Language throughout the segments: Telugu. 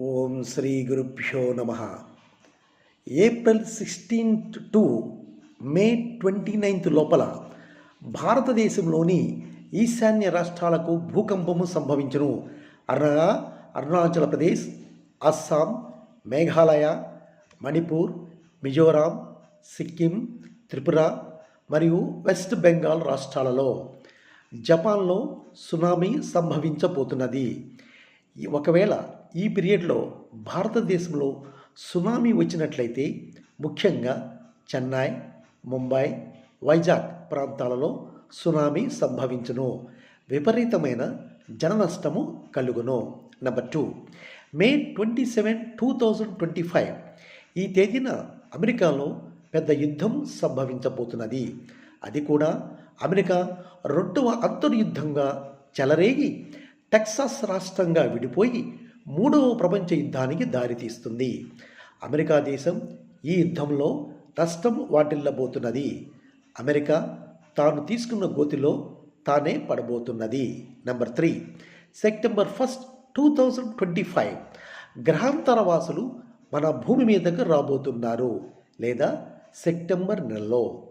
ఓం శ్రీ గురుభ్యో నమ. April sixteenth to May twenty ninth లోపల భారతదేశంలోని ఈశాన్య రాష్ట్రాలకు భూకంపము సంభవించును. అనగా అరుణాచల్ ప్రదేశ్ అస్సాం మేఘాలయ మణిపూర్ మిజోరాం సిక్కిం త్రిపుర మరియు వెస్ట్ బెంగాల్ రాష్ట్రాలలో జపాన్లో సునామీ సంభవించబోతున్నది. ఒకవేళ ఈ పీరియడ్లో భారతదేశంలో సునామీ వచ్చినట్లయితే ముఖ్యంగా చెన్నై ముంబై వైజాగ్ ప్రాంతాలలో సునామీ సంభవించును. విపరీతమైన జన నష్టము కలుగును. Number two. May twenty seven two thousand twenty five ఈ తేదీన అమెరికాలో పెద్ద యుద్ధం సంభవించబోతున్నది. అది కూడా అమెరికా రెండవ అంతర్యుద్ధంగా చెలరేగి టెక్సాస్ రాష్ట్రంగా విడిపోయి మూడవ ప్రపంచ యుద్ధానికి దారితీస్తుంది అమెరికా దేశం ఈ యుద్ధంలో నష్టం వాటిల్లబోతున్నది. అమెరికా తాను తీసుకున్న గోతిలో తానే పడబోతున్నది. Number three. September first two thousand twenty five. గ్రహాంతర వాసులు మన భూమి మీదకు రాబోతున్నారు లేదా సెప్టెంబర్ నెలలో.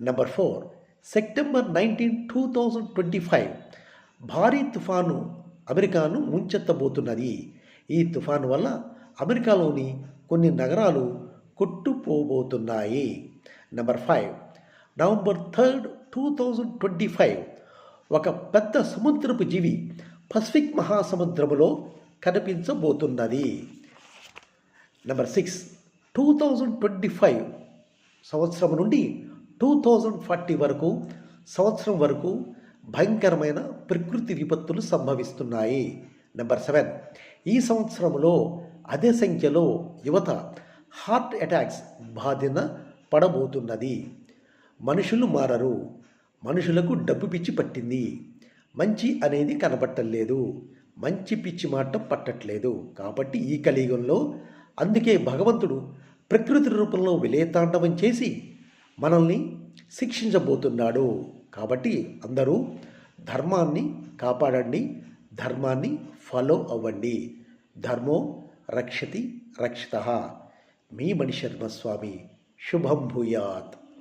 Number four. September nineteen two thousand twenty five. భారీ తుఫాను అమెరికాను ముంచెత్తబోతున్నది. ఈ తుఫాను వల్ల అమెరికాలోని కొన్ని నగరాలు కొట్టుపోబోతున్నాయి number five November third two thousand twenty five ఒక పెద్ద సముద్రపు జీవి పసిఫిక్ మహాసముద్రములో కనిపించబోతున్నది. Number six two thousand twenty five సంవత్సరం నుండి టూ థౌజండ్ ఫార్టీ వరకు సంవత్సరం వరకు భయంకరమైన ప్రకృతి విపత్తులు సంభవిస్తున్నాయి. నెంబర్ సెవెన్ ఈ సంవత్సరంలో అదే సంఖ్యలో యువత హార్ట్ అటాక్స్ బాధిన పడబోతున్నది. మనుషులు మారరు. మనుషులకు డబ్బు పిచ్చి పట్టింది. మంచి అనేది కనబట్టలేదు మంచి పిచ్చి మాట పట్టట్లేదు. కాబట్టి ఈ కలియుగంలో అందుకే భగవంతుడు ప్రకృతి రూపంలో విలేతాండవం చేసి మనల్ని శిక్షించబోతున్నాడు. కాబట్టి అందరూ ధర్మాన్ని కాపాడండి ధర్మాన్ని ఫాలో అవ్వండి. ధర్మో రక్షతి రక్షిత. మీ మణిశర్మ స్వామి శుభం భూయాత్.